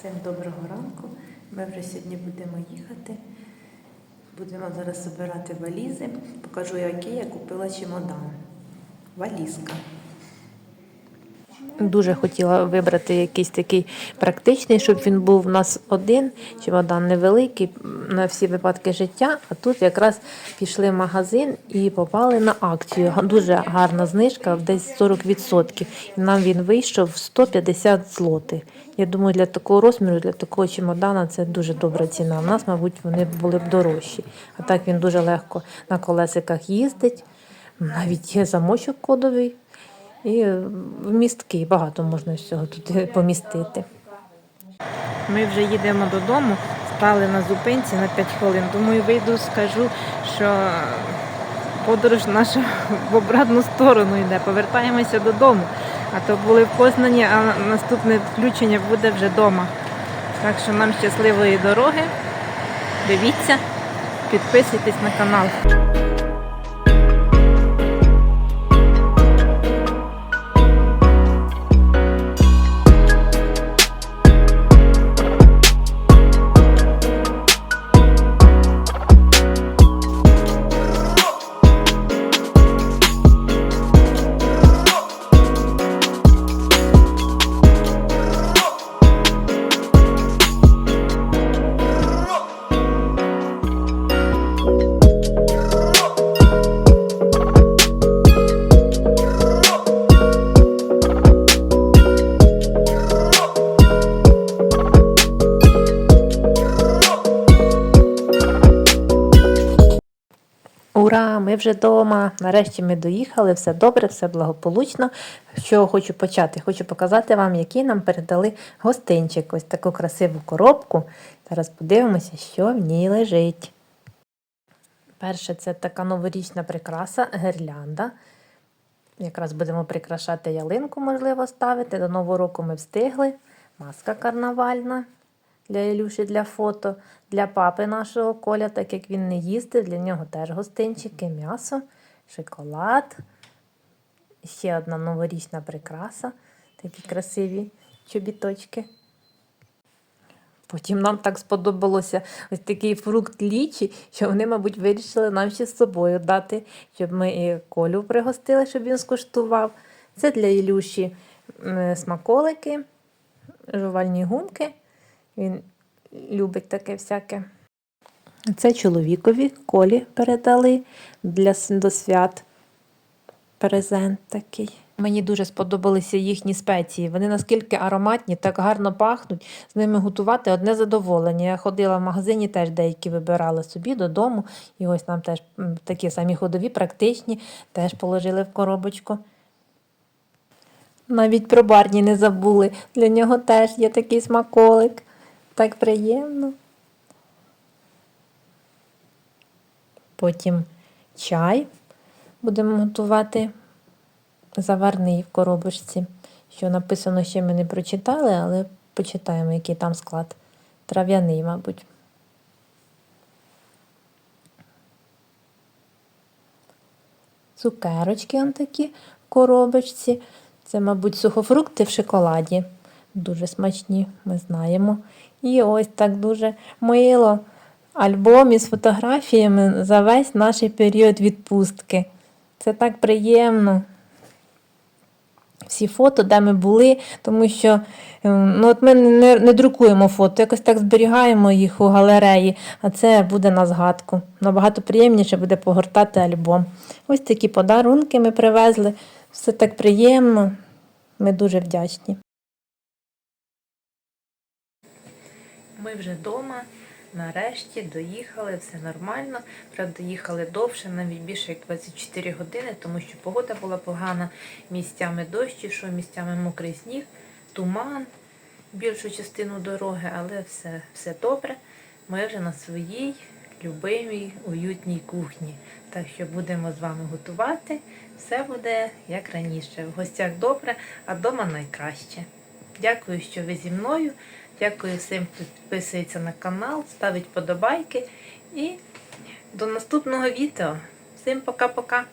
Всім доброго ранку. Ми вже сьогодні будемо їхати. Будемо зараз збирати валізи. Покажу, який я купила чемодан. Валізка. Дуже хотіла вибрати якийсь такий практичний, щоб він був у нас один, чемодан невеликий на всі випадки життя. А тут якраз пішли в магазин і попали на акцію. Дуже гарна знижка, десь 40%. І нам він вийшов 150 злотих. Я думаю, для такого розміру, для такого чемодана це дуже добра ціна. У нас, мабуть, вони були б дорожчі. А так він дуже легко на колесиках їздить. Навіть є замочок кодовий. І е, вмісткий, багато можна всього тут помістити. Ми вже їдемо додому, стали на зупинці на 5 хвилин. Думаю, вийду, скажу, що подорож наша в обратну сторону йде. Повертаємося додому. А то були в Познані, а наступне включення буде вже вдома. Так що нам щасливої дороги. Дивіться, підписуйтесь на канал. Ура! Ми вже вдома. Нарешті ми доїхали, все добре, все благополучно. Чого хочу почати? Хочу показати вам, який нам передали гостинчик. Ось таку красиву коробку. Зараз подивимося, що в ній лежить. Перше, це така новорічна прикраса, гірлянда. Якраз будемо прикрашати ялинку, можливо, ставити. До Нового року ми встигли. Маска карнавальна для Ілюші для фото. Для папи нашого Коля, так як він не їздив, для нього теж гостинчики, м'ясо, шоколад. Ще одна новорічна прикраса. Такі красиві чобіточки. Потім нам так сподобалося ось такий фрукт лічі, що вони, мабуть, вирішили нам ще з собою дати, щоб ми і Колю пригостили, щоб він скуштував. Це для Ілюші смаколики, жувальні гумки. Він любить таке всяке. Це чоловікові колі передали для до свят. Презент такий. Мені дуже сподобалися їхні спеції. Вони наскільки ароматні, так гарно пахнуть. З ними готувати одне задоволення. Я ходила в магазині, теж деякі вибирала собі додому. І ось нам теж такі самі ходові, практичні, теж положили в коробочку. Навіть про Барні не забули. Для нього теж є такий смаколик. Так приємно. Потім чай будемо готувати заварний в коробочці. Що написано, ще ми не прочитали, але почитаємо, який там склад. Трав'яний, мабуть. Цукерочки он такі в коробочці. Це, мабуть, сухофрукти в шоколаді. Дуже смачні, ми знаємо. І ось так дуже мило. Альбом із фотографіями за весь наш період відпустки. Це так приємно. Всі фото, де ми були, тому що ем, ну, от ми не, не друкуємо фото, якось так зберігаємо їх у галереї, а це буде на згадку. Набагато приємніше буде погортати альбом. Ось такі подарунки ми привезли. Все так приємно. Ми дуже вдячні. Ми вже вдома. Нарешті доїхали, все нормально. Правда, їхали довше, навіть більше як 24 години, тому що погода була погана. Місцями дощ ішов, місцями мокрий сніг, туман, більшу частину дороги, але все, все добре. Ми вже на своїй любимій уютній кухні. Так що будемо з вами готувати. Все буде як раніше. В гостях добре, а вдома найкраще. Дякую, що ви зі мною. Дякую всім, хто підписується на канал, ставить подобайки. І до наступного відео. Всім пока-пока!